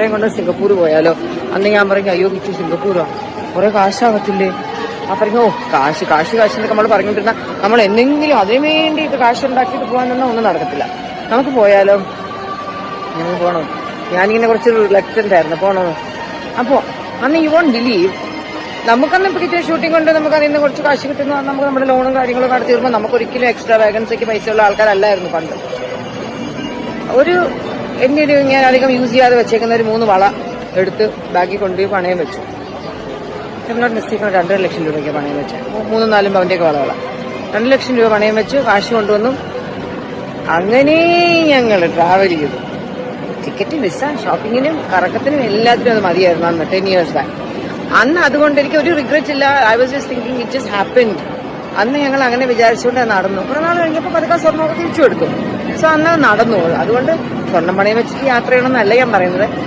ഇത്രയും കൊണ്ട് സിംഗപ്പൂർ പോയാലോ? അന്ന് ഞാൻ പറഞ്ഞു അയ്യോ കിച്ചു സിംഗപ്പൂരോ? കുറെ കാശാകത്തില്ലേ ആ പറഞ്ഞു ഓ കാശ് കാശ് കാശ് എന്നൊക്കെ നമ്മൾ പറഞ്ഞുകൊണ്ടിരുന്ന നമ്മൾ എന്തെങ്കിലും അതിനു വേണ്ടിയിട്ട് കാശ് ഉണ്ടാക്കിയിട്ട് പോകാനൊന്നും ഒന്നും നടക്കത്തില്ല. നമുക്ക് പോയാലോ? ഞങ്ങൾ പോകണോ ഞാനിങ്ങനെ കുറച്ച് റിലക്റ്റന്റ് ആയിരുന്നു പോണോ? അപ്പോ അന്ന് യു വോണ്ട് ബിലീവ് നമുക്കന്ന് ഇപ്പൊ കിട്ടിയ ഷൂട്ടിംഗ് കൊണ്ട് നമുക്ക് അതിൽ നിന്ന് കുറച്ച് കാശ് കിട്ടുന്ന നമുക്ക് നമ്മുടെ ലോണും കാര്യങ്ങളും കടത്തി തീർമ്പോൾ നമുക്ക് ഒരിക്കലും എക്സ്ട്രാ വേഗൻസിക്ക് പൈസയുള്ള ആൾക്കാരല്ലായിരുന്നു പണ്ട്. ഒരു എന്റെ ഒരു ഞാൻ അധികം യൂസ് ചെയ്യാതെ വെച്ചേക്കുന്ന ഒരു മൂന്ന് വള എടുത്ത് ബാഗിൽ കൊണ്ടുപോയി പണയം വെച്ചു. നോട്ട് മിസ്റ്റേക്ക് രണ്ടര ലക്ഷം രൂപയ്ക്ക് പണയം വെച്ച. മൂന്നും നാലും പവന്റെയൊക്കെ വളകളാണ് രണ്ട് ലക്ഷം രൂപ പണയം വെച്ച് കാശ് കൊണ്ടുവന്നു. അങ്ങനെ ഞങ്ങൾ ട്രാവൽ ചെയ്തു. ടിക്കറ്റ് വിസ ഷോപ്പിങ്ങിനും കറക്കത്തിനും എല്ലാത്തിനും അത് മതിയായിരുന്നു അന്ന് ടെൻ ഇയേഴ്സ് ബാക്ക് അന്ന് അതുകൊണ്ട് എനിക്ക് ഒരു റിഗ്രറ്റ് ഇല്ല. I was just thinking it just happened അന്ന് ഞങ്ങൾ അങ്ങനെ വിചാരിച്ചുകൊണ്ട് നടന്നു. കുറെ നാൾ കഴിഞ്ഞപ്പോൾ പതുക്കെ സ്വർണമൊക്കെ തിരിച്ചു എടുത്തു. സോ അന്ന് നടന്നു. അതുകൊണ്ട് സ്വർണം പണയം വെച്ചിട്ട് യാത്ര ചെയ്യണമെന്നല്ല ഞാൻ പറയുന്നത്.